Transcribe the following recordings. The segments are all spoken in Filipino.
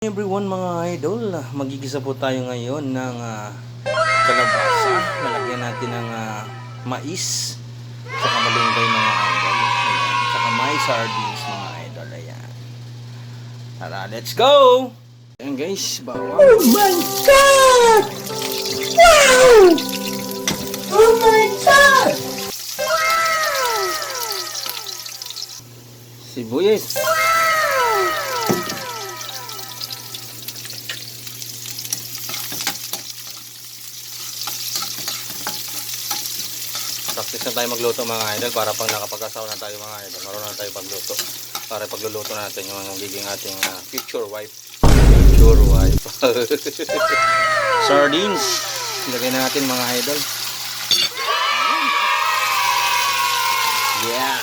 everyone mga idol, magigisa po tayo ngayon ng ah, kalabasa. Lalagyan natin ng ah, mais, saka malunggay mga idol. Ayan. Saka may sardines mga idol. Ayan. Tara, let's go! Ayan guys, bawang. Oh my god! Wow! Oh my god! Sibuyas. Practice na tayo magluto mga idol para pag nakapag-asawa na tayo mga idol. Marunong na tayo pagluto. Para pagluluto natin yung magiging ating ah, future wife. Future wife. Sardines. Ilagay na natin mga idol. Yeah.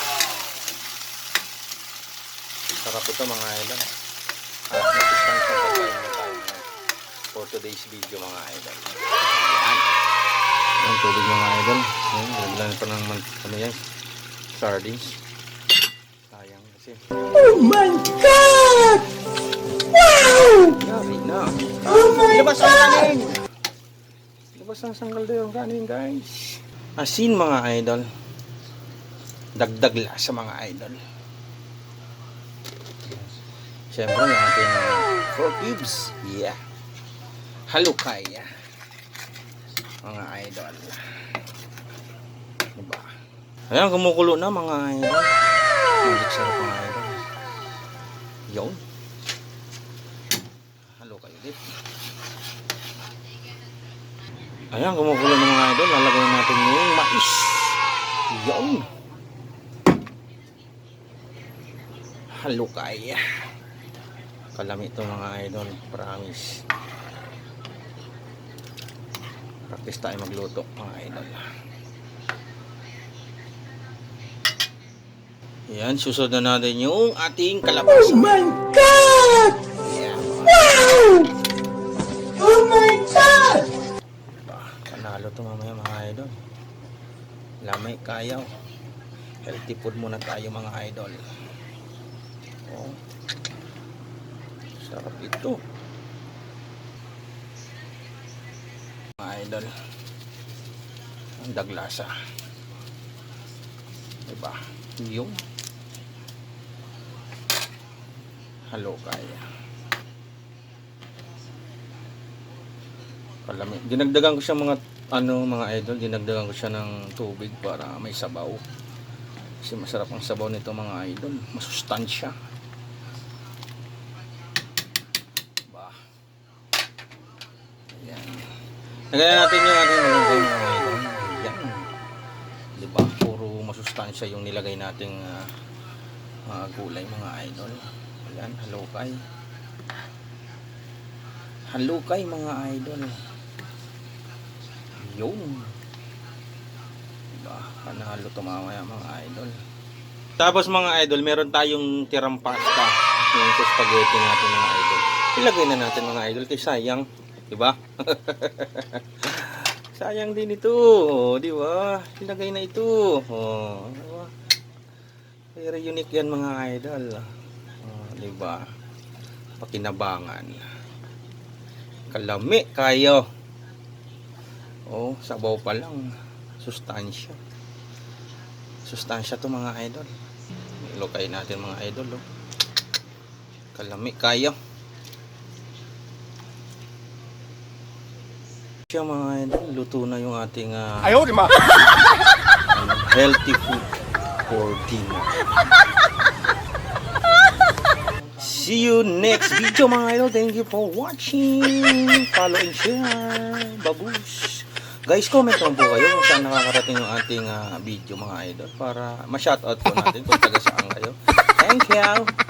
Sarap ito mga idol. At for today's video mga idol. Yan. Ang tubig mga idol. Yan, lagyan pa ng man- ano yan, sardines. Sayang kasi. Oh my god! Wow! Yari na. Oh my Ilabas ang god! kanin! Ilabas ang sanggal daw yung kanin guys. Asin mga idol. Dagdag lasa mga idol. Siyempre yung ating uh, four cubes. Yeah. Halukay. Mga idol. Ayan, kumukulo na mga idol. Magic sarap mga idol. Yun. Halukay ulit. Ayan, kumukulo na mga idol. Lalagay natin yung mais. Yun. Halukay. Kalami ito mga idol. Promise. Practice tayo magluto mga idol. Yan, susunod na natin yung ating Oh kalabasa. my god! Yeah. Wow! Oh my god! Ah, Panalo to mamaya mga idol. Lamay kayaw. Healthy food muna tayo mga idol. Oh. Sarap ito. Mga idol. Ang daglasa. Diba? Yung halo kaya. Kalami. Dinagdagan ko siya mga ano mga idol, dinagdagan ko siya ng tubig para may sabaw. Kasi masarap ang sabaw nito mga idol, masustansya. Ba. Ayan. Lagyan natin yung ating malunggay mga idol. Ayan. Di ba? Puro masustansya yung nilagay nating ah, mga gulay mga idol. Ayan, halukay. Halukay mga idol. Yun. Diba? Panalo to mamaya mga idol. Tapos mga idol, meron tayong tirang pasta. Yung spaghetti natin mga idol. Ilagay na natin mga idol kasi sayang. Diba? sayang din ito. Di ba? Ilagay na ito. Oh, diba? Very unique yan mga idol. Di ba? Pakinabangan. Kalami kayo. Oh, sabaw pa lang. Sustansya. Sustansya to mga idol. Ilokay natin mga idol. Oh. Kalami kayo. Siya mga idol, luto na yung ating ah, Ayaw, di ma! healthy food for dinner. See you next video mga idol. Thank you for watching. Follow and share. Babush. Guys, comment lang po kayo kung saan nakakarating yung ating ah, video mga idol para ma-shoutout po natin kung taga saan kayo. Thank you.